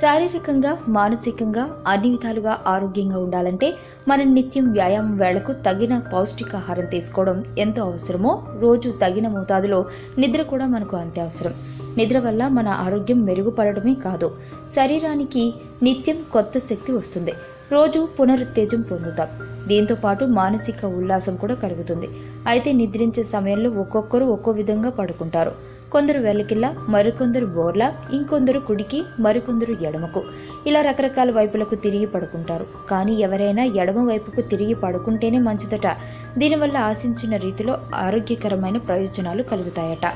శారీరకంగా మానసికంగా అన్ని విధాలుగా ఆరోగ్యంగా ఉండాలంటే మనం నిత్యం వ్యాయామం వేళకు తగిన పౌష్టికాహారం తీసుకోవడం ఎంతో అవసరమో రోజు తగిన మోతాదులో నిద్ర కూడా మనకు అంతే అవసరం. నిద్ర వల్ల మన ఆరోగ్యం మెరుగుపడటమే కాదు శరీరానికి నిత్యం కొత్త శక్తి వస్తుంది. రోజు పునరుత్తేజం పొందుతాం. దీంతో పాటు మానసిక ఉల్లాసం కూడా కలుగుతుంది. అయితే నిద్రించే సమయంలో ఒక్కొక్కరు ఒక్కో విధంగా పడుకుంటారు. కొందరు వెల్లకిల్ల మరికొందరు బోర్లా ఇంకొందరు కుడికి మరికొందరు ఎడమకు. ఇలా రకరకాల వైపులకు తిరిగి పడుకుంటారు. కానీ ఎవరైనా ఎడమ వైపుకు తిరిగి పడుకుంటేనే మంచిదట. దీనివల్ల ఆశించిన రీతిలో ఆరోగ్యకరమైన ప్రయోజనాలు కలుగుతాయట.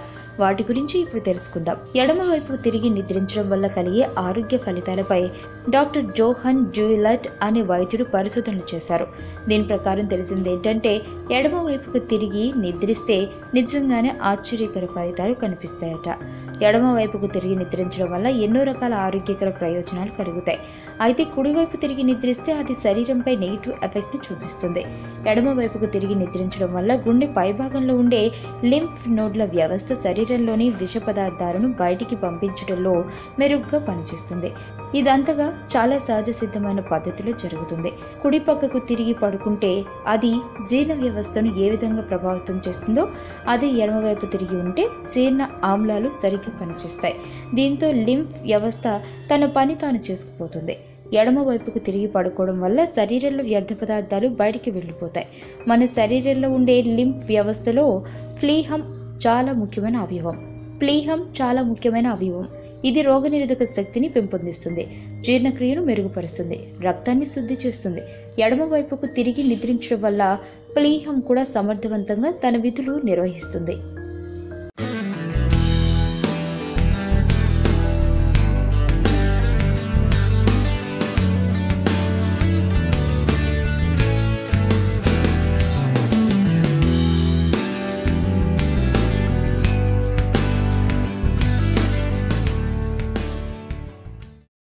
వాటి గురించి ఇప్పుడు తెలుసుకుందాం. ఎడమ వైపు తిరిగి నిద్రించడం వల్ల కలిగే ఆరోగ్య ఫలితాలపై డాక్టర్ జోహన్ జూయిలట్ అనే వైద్యుడు పరిశోధనలు చేశారు. దీని ప్రకారం తెలిసింది ఏంటంటే ఎడమ వైపుకు తిరిగి నిద్రిస్తే నిజంగానే ఆశ్చర్యకర ఫలితాలు కనిపిస్తాయట. ఎడమ వైపుకు తిరిగి నిద్రించడం వల్ల ఎన్నో రకాల ఆరోగ్యకర ప్రయోజనాలు కలుగుతాయి. అయితే కుడివైపు తిరిగి నిద్రిస్తే అది శరీరంపై నెగిటివ్ ఎఫెక్ట్ను చూపిస్తుంది. ఎడమ వైపుకు తిరిగి నిద్రించడం వల్ల గుండె పైభాగంలో ఉండే లింఫ్ నోడ్ల వ్యవస్థ శరీరంలోని విష పదార్థాలను బయటికి పంపించడంలో మెరుగ్గా పనిచేస్తుంది. ఇదంతగా చాలా సహజ సిద్ధమైన పద్ధతిలో జరుగుతుంది. కుడి పక్కకు తిరిగి పడుకుంటే అది జీర్ణ వ్యవస్థను ఏ విధంగా ప్రభావితం చేస్తుందో అదే ఎడమవైపు తిరిగి ఉంటే జీర్ణ ఆమ్లాలు సరిగ్గా పనిచేస్తాయి. దీంతో లింఫ్ వ్యవస్థ తన పని తాను చేసుకుపోతుంది. ఎడమ వైపుకు తిరిగి పడుకోవడం వల్ల శరీరంలో వ్యర్థ పదార్థాలు బయటికి వెళ్ళిపోతాయి. మన శరీరంలో ఉండే లింఫ్ వ్యవస్థలో ఫ్లీహం చాలా ముఖ్యమైన అవయవం. ప్లీహం చాలా ముఖ్యమైన అవయవం. ఇది రోగనిరోధక శక్తిని పెంపొందిస్తుంది. జీర్ణక్రియను మెరుగుపరుస్తుంది. రక్తాన్ని శుద్ధి చేస్తుంది. ఎడమ వైపుకు తిరిగి నిద్రించడం వల్ల ప్లీహం కూడా సమర్థవంతంగా తన విధులు నిర్వహిస్తుంది.